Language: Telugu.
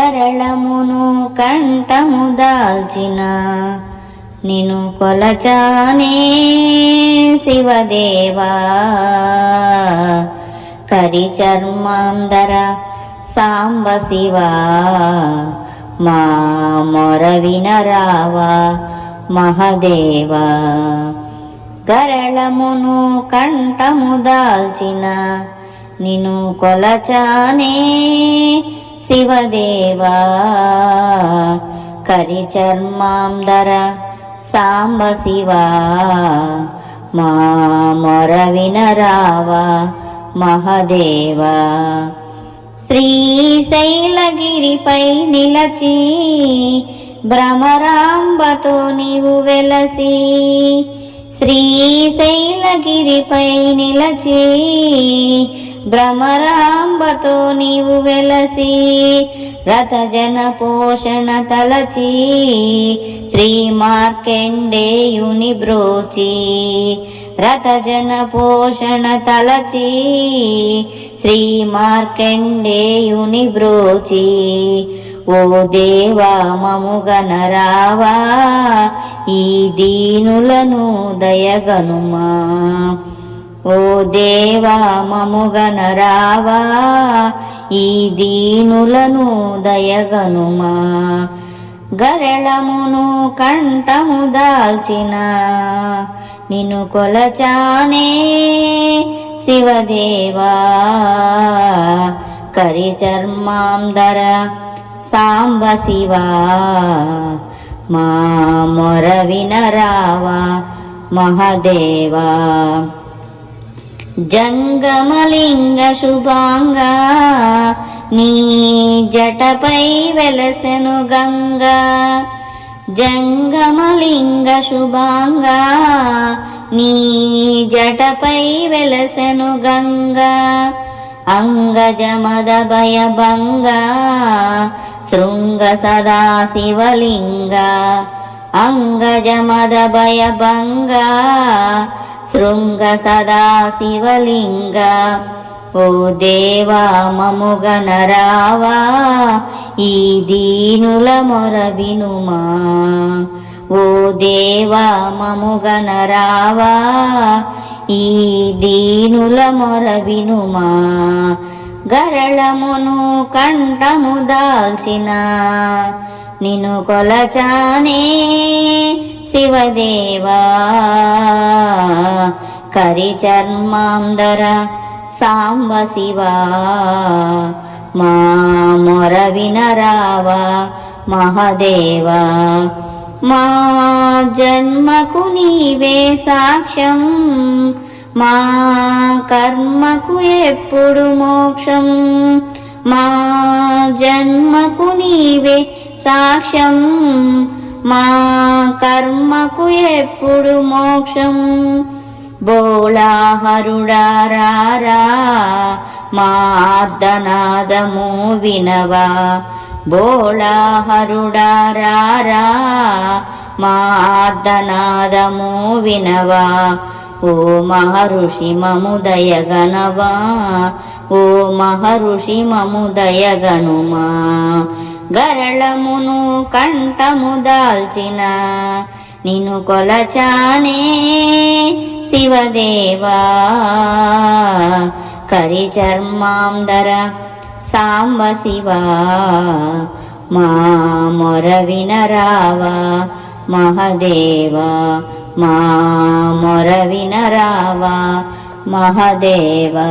సరళమును కంఠము దాల్చిన నిను కొలచానే శివదేవా. కరి చర్మాందర సాంబ శివా మా మొర వినరావా మహదేవా. గరళమును కంఠము దాల్చిన నిను కొలచానే శివదేవా కరిచర్మాంధర సాంబ శివా మా మొర వినరావా మహదేవా. శ్రీశైలగిరిపై నిలచి భ్రమరాంబతో నీవు వెలసి శ్రీశైలగిరిపై నిలచి భ్రమరాంబతో నీవు వెలసి రథజన పోషణ తలచి శ్రీ మార్కెండేయుని బ్రోచి రథజన పోషణ తలచి శ్రీ మార్కెండేయుని బ్రోచి ఓ దేవా మముగనరావా ఈ దీనులను దయగనుమా. ఓ దేవా మముగనరావా ఈ దీనులను దయగనుమా. గరళమును కంఠము దాల్చిన నిన్ను కొలచానే శివదేవా. కరి సాంబ శివా మా మొర వినరావా మహదేవా. జంగమలింగ శుభాంగా నీ జటపై వెలసెను గంగా. జంగమలింగ శుభాంగా నీ జటపై వెలసెను గంగా. అంగజమద భయభంగా శృంగ సదా శివలింగ. అంగజమద భయభంగా శృంగ సదా శివలింగ. ఓ దేవా మముగనరావా ఈ దీనుల మొర వినుమా. ఓ దేవా మముగనరావా ఈ దీనుల మొర వినుమా. గరళమును కంఠము దాల్చిన నిన్ను కొలచానే శివదేవా. కరి చర్మాందర సాంబ శివా. మా మొర వినరావా మహదేవా. మా జన్మకు నీవే సాక్ష్యం. మా కర్మకు ఎప్పుడు మోక్షం. మా జన్మకు నీవే సాక్ష్యం. మా కర్మకు ఎప్పుడు మోక్షం? బోళాహరుడారా మార్దనాదము వినవా? బోళాహరుడారా మార్దనాదము వినవా? ఓ మహర్షి మము దయగనవా? ఓ మహర్షి మము దయగనుమా? గరళమును కంఠము దాల్చిన. నిను కొలచానే శివదేవా. కరి చర్మాందర సాంబ శివా. మా మొర వినరావా మహదేవా. మా మొర వినరావా మహదేవా.